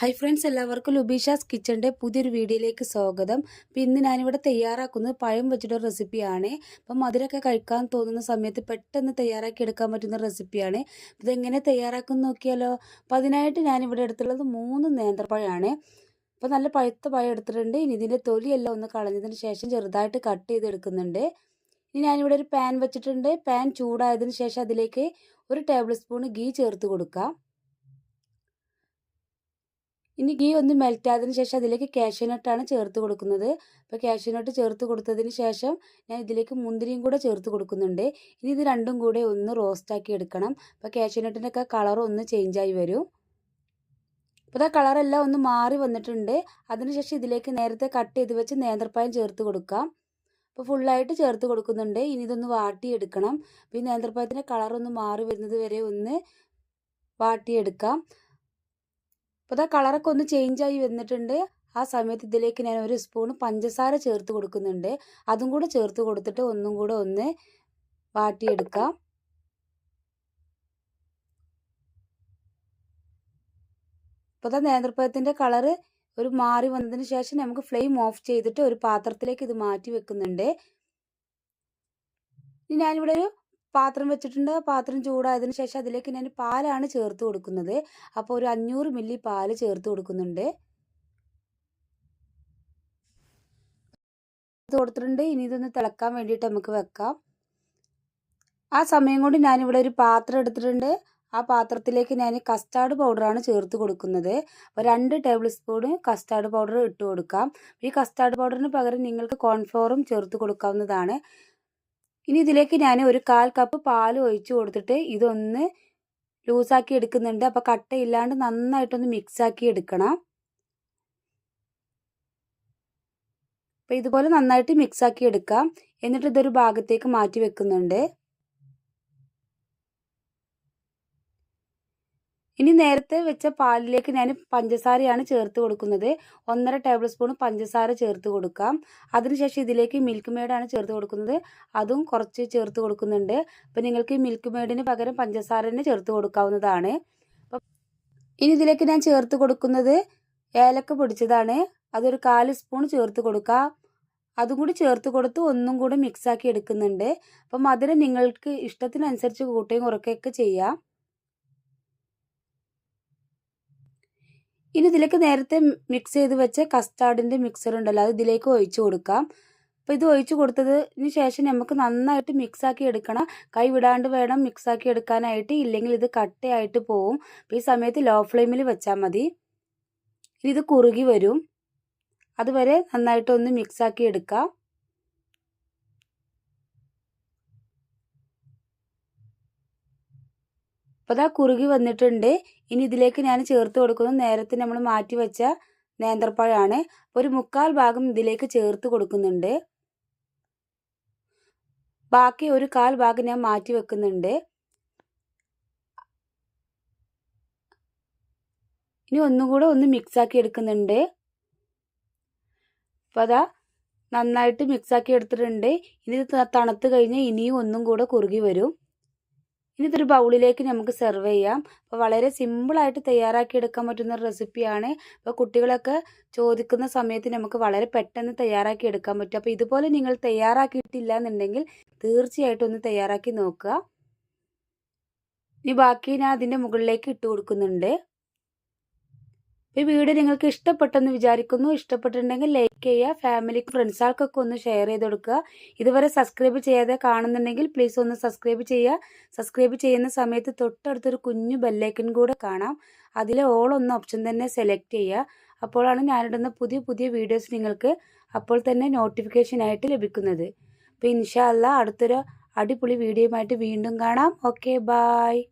Hi friends എല്ലാവർക്കും ലുബീഷാസ് കിച്ചന്റെ പുതിയൊരു വീഡിയോയിലേക്ക് സ്വാഗതം. അപ്പം ഇന്ന് ഞാനിവിടെ തയ്യാറാക്കുന്നത് പഴം വെച്ചിട്ടൊരു റെസിപ്പിയാണ് അപ്പം മധുരമൊക്കെ കഴിക്കാൻ തോന്നുന്ന സമയത്ത് പെട്ടെന്ന് തയ്യാറാക്കി എടുക്കാൻ പറ്റുന്ന റെസിപ്പിയാണ് ഇതെങ്ങനെ തയ്യാറാക്കുമെന്ന് നോക്കിയാലോ? അപ്പം അതിനായിട്ട് ഞാനിവിടെ എടുത്തുള്ളത് മൂന്ന് നേന്ത്രപ്പഴമാണ്. അപ്പോൾ നല്ല പഴുത്ത പഴം എടുത്തിട്ടുണ്ട്. ഇനി ഇതിന്റെ തൊലിയെല്ലാം ഒന്ന് കളഞ്ഞതിന് ശേഷം ചെറുതായിട്ട് കട്ട് ചെയ്തെടുക്കുന്നുണ്ട്. ഇനി ഞാനിവിടെ ഒരു പാൻ വെച്ചിട്ടുണ്ട്. പാൻ ചൂടായതിന് ശേഷം അതിലേക്ക് ഒരു ടേബിൾ സ്പൂൺ ഗീ ചേർത്ത് കൊടുക്കാം. ഇനി ഗീ ഒന്ന് മെൽറ്റ് ആയതിന് ശേഷം അതിലേക്ക് കാഷ്യനട്ടാണ് ചേർത്ത് കൊടുക്കുന്നത്. അപ്പോൾ കാഷ്യനട്ട് ചേർത്ത് കൊടുത്തതിന് ശേഷം ഞാൻ ഇതിലേക്ക് മുന്തിരിയും കൂടെ ചേർത്ത് കൊടുക്കുന്നുണ്ട്. ഇനി ഇത് രണ്ടും കൂടെ ഒന്ന് റോസ്റ്റാക്കി എടുക്കണം. അപ്പോൾ കാഷ്യനട്ടിന്റെ ഒക്കെ കളർ ഒന്ന് ചേഞ്ചായി വരും. അപ്പോൾ ആ കളറെല്ലാം ഒന്ന് മാറി വന്നിട്ടുണ്ട്. അതിനുശേഷം ഇതിലേക്ക് നേരത്തെ കട്ട് ചെയ്ത് വെച്ച് നേന്ത്രപ്പായം ചേർത്ത് കൊടുക്കാം. അപ്പോൾ ഫുള്ളായിട്ട് ചേർത്ത് കൊടുക്കുന്നുണ്ട്. ഇനി ഇതൊന്ന് വാട്ടിയെടുക്കണം. അപ്പോൾ ഈ നേന്ത്രപ്പായത്തിന്റെ കളറൊന്ന് മാറി വരുന്നത് വരെ ഒന്ന് വാട്ടിയെടുക്കാം. അപ്പോൾ ആ കളറൊക്കെ ഒന്ന് ചേഞ്ച് ആയി വന്നിട്ടുണ്ട്. ആ സമയത്ത് ഇതിലേക്ക് ഞാൻ ഒരു സ്പൂൺ പഞ്ചസാര ചേർത്ത് കൊടുക്കുന്നുണ്ട്. അതും കൂടെ ചേർത്ത് കൊടുത്തിട്ട് ഒന്നും കൂടെ ഒന്ന് വാട്ടിയെടുക്കാം. അപ്പോൾ ഇപ്പോൾ നേന്ത്രപ്പഴത്തിന്റെ കളറ് ഒരു മാറി വന്നതിന് ശേഷം നമുക്ക് ഫ്ലെയിം ഓഫ് ചെയ്തിട്ട് ഒരു പാത്രത്തിലേക്ക് ഇത് മാറ്റി വെക്കുന്നുണ്ട്. ഞാനിവിടെ ഒരു പാത്രം വെച്ചിട്ടുണ്ട്. പാത്രം ചൂടായതിനു ശേഷം അതിലേക്ക് ഞാൻ പാലാണ് ചേർത്ത് കൊടുക്കുന്നത്. അപ്പോൾ ഒരു അഞ്ഞൂറ് മില്ലി പാൽ ചേർത്ത് കൊടുക്കുന്നുണ്ട്. കൊടുത്തിട്ടുണ്ട്. ഇനി ഇതൊന്ന് തിളക്കാൻ വേണ്ടിയിട്ട് നമുക്ക് വെക്കാം. ആ സമയം കൊണ്ട് ഞാനിവിടെ ഒരു പാത്രം എടുത്തിട്ടുണ്ട്. ആ പാത്രത്തിലേക്ക് ഞാൻ കസ്റ്റാർഡ് പൗഡറാണ് ചേർത്ത് കൊടുക്കുന്നത്. അപ്പോൾ രണ്ട് ടേബിൾ സ്പൂൺ കസ്റ്റാർഡ് പൗഡർ ഇട്ട് കൊടുക്കാം. ഈ കസ്റ്റാർഡ് പൗഡറിന് പകരം നിങ്ങൾക്ക് കോൺഫ്ലോറും ചേർത്ത് കൊടുക്കാവുന്നതാണ്. ഇനി ഇതിലേക്ക് ഞാൻ ഒരു കാൽ കപ്പ് പാൽ ഒഴിച്ചു കൊടുത്തിട്ട് ഇതൊന്ന് ലൂസാക്കി എടുക്കുന്നുണ്ട്. അപ്പോൾ കട്ടയില്ലാണ്ട് നന്നായിട്ടൊന്ന് മിക്സാക്കി എടുക്കണം. അപ്പോൾ ഇതുപോലെ നന്നായിട്ട് മിക്സാക്കി എടുക്കാം. എന്നിട്ട് ഇതൊരു ഭാഗത്തേക്ക് മാറ്റി വെക്കുന്നുണ്ട്. ഇനി നേരത്തെ വെച്ച പാലിലേക്ക് ഞാൻ പഞ്ചസാരയാണ് ചേർത്ത് കൊടുക്കുന്നത്. ഒന്നര ടേബിൾ സ്പൂൺ പഞ്ചസാര ചേർത്ത് കൊടുക്കാം. അതിനുശേഷം ഇതിലേക്ക് മിൽക്ക് മെയ്ഡാണ് ചേർത്ത് കൊടുക്കുന്നത്. അതും കുറച്ച് ചേർത്ത് കൊടുക്കുന്നുണ്ട്. അപ്പം നിങ്ങൾക്ക് മിൽക്ക് മെയ്ഡിന് പകരം പഞ്ചസാര തന്നെ ചേർത്ത് കൊടുക്കാവുന്നതാണ്. ഇനി ഇതിലേക്ക് ഞാൻ ചേർത്ത് കൊടുക്കുന്നത് ഏലക്ക പൊടിച്ചതാണ്. അതൊരു കാൽ സ്പൂൺ ചേർത്ത് കൊടുക്കാം. അതും കൂടി ചേർത്ത് കൊടുത്ത് ഒന്നും കൂടി മിക്സാക്കി എടുക്കുന്നുണ്ട്. അപ്പം മധുരം നിങ്ങൾക്ക് ഇഷ്ടത്തിനനുസരിച്ച് കൂട്ടുകയും കുറയ്ക്കുകയൊക്കെ ചെയ്യാം. ഇനി ഇതിലേക്ക് നേരത്തെ മിക്സ് ചെയ്ത് വെച്ച കസ്റ്റാർഡിന്റെ മിക്സർ ഉണ്ടല്ലോ അത് ഇതിലേക്ക് ഒഴിച്ചു കൊടുക്കാം. അപ്പോൾ ഇത് ഒഴിച്ചു കൊടുത്തതിന് ശേഷം നമുക്ക് നന്നായിട്ട് മിക്സാക്കി എടുക്കണം. കൈ വിടാണ്ട് വേണം മിക്സാക്കി എടുക്കാനായിട്ട് ഇല്ലെങ്കിൽ ഇത് കട്ടയായിട്ട് പോവും. അപ്പോൾ ഈ സമയത്ത് ലോ ഫ്ലെയിമിൽ വെച്ചാൽ മതി. ഇനി ഇത് കുറുകി വരും. അതുവരെ നന്നായിട്ടൊന്ന് മിക്സാക്കി എടുക്കാം. അപ്പോൾ അതാ കുറുകി വന്നിട്ടുണ്ട്. ഇനി ഇതിലേക്ക് ഞാൻ ചേർത്ത് കൊടുക്കുന്നത് നേരത്തെ നമ്മൾ മാറ്റി വെച്ച നേന്ത്രപ്പഴമാണ് ഒരു മുക്കാൽ ഭാഗം ഇതിലേക്ക് ചേർത്ത് കൊടുക്കുന്നുണ്ട്. ബാക്കി ഒരു കാൽ ഭാഗം ഞാൻ മാറ്റി വെക്കുന്നുണ്ട്. ഇനി ഒന്നും കൂടെ ഒന്ന് മിക്സാക്കി എടുക്കുന്നുണ്ട്. അപ്പോൾ അതാ നന്നായിട്ട് മിക്സാക്കി എടുത്തിട്ടുണ്ട്. ഇനി തണുത്ത് കഴിഞ്ഞ് ഇനിയും ഒന്നും കൂടെ കുറുകി വരും. ഇനി ഇതൊരു ബൗളിലേക്ക് നമുക്ക് സെർവ് ചെയ്യാം. അപ്പോൾ വളരെ സിമ്പിളായിട്ട് തയ്യാറാക്കി എടുക്കാൻ പറ്റുന്ന റെസിപ്പിയാണ് അപ്പോൾ കുട്ടികളൊക്കെ ചോദിക്കുന്ന സമയത്ത് നമുക്ക് വളരെ പെട്ടെന്ന് തയ്യാറാക്കി എടുക്കാൻ പറ്റും. അപ്പോൾ ഇതുപോലെ നിങ്ങൾ തയ്യാറാക്കിയിട്ടില്ല എന്നുണ്ടെങ്കിൽ തീർച്ചയായിട്ടും ഒന്ന് തയ്യാറാക്കി നോക്കുക. ഇനി ബാക്കി ഞാൻ അതിന്റെ മുകളിലേക്ക് ഇട്ട് കൊടുക്കുന്നുണ്ട്. ഈ വീഡിയോ നിങ്ങൾക്ക് ഇഷ്ടപ്പെട്ടെന്ന് വിചാരിക്കുന്നു. ഇഷ്ടപ്പെട്ടിട്ടുണ്ടെങ്കിൽ ലൈക്ക് ചെയ്യുക ഫാമിലിക്ക് ഫ്രണ്ട്സുകൾക്കൊക്കെ ഒന്ന് ഷെയർ ചെയ്ത് കൊടുക്കുക. ഇതുവരെ സബ്സ്ക്രൈബ് ചെയ്യാതെ കാണുന്നുണ്ടെങ്കിൽ പ്ലീസ് ഒന്ന് സബ്സ്ക്രൈബ് ചെയ്യുക. സബ്സ്ക്രൈബ് ചെയ്യുന്ന സമയത്ത് തൊട്ടടുത്തൊരു കുഞ്ഞു ബെല്ലൈക്കൻ കൂടെ കാണാം. അതിലെ ഓൾ ഒന്ന് ഓപ്ഷൻ തന്നെ സെലക്ട് ചെയ്യുക. അപ്പോഴാണ് ഞാനിടുന്ന പുതിയ പുതിയ വീഡിയോസ് നിങ്ങൾക്ക് അപ്പോൾ തന്നെ നോട്ടിഫിക്കേഷനായിട്ട് ലഭിക്കുന്നത്. അപ്പോൾ ഇൻഷാല്ല അടുത്തൊരു അടിപൊളി വീഡിയോയുമായിട്ട് വീണ്ടും കാണാം. Okay bye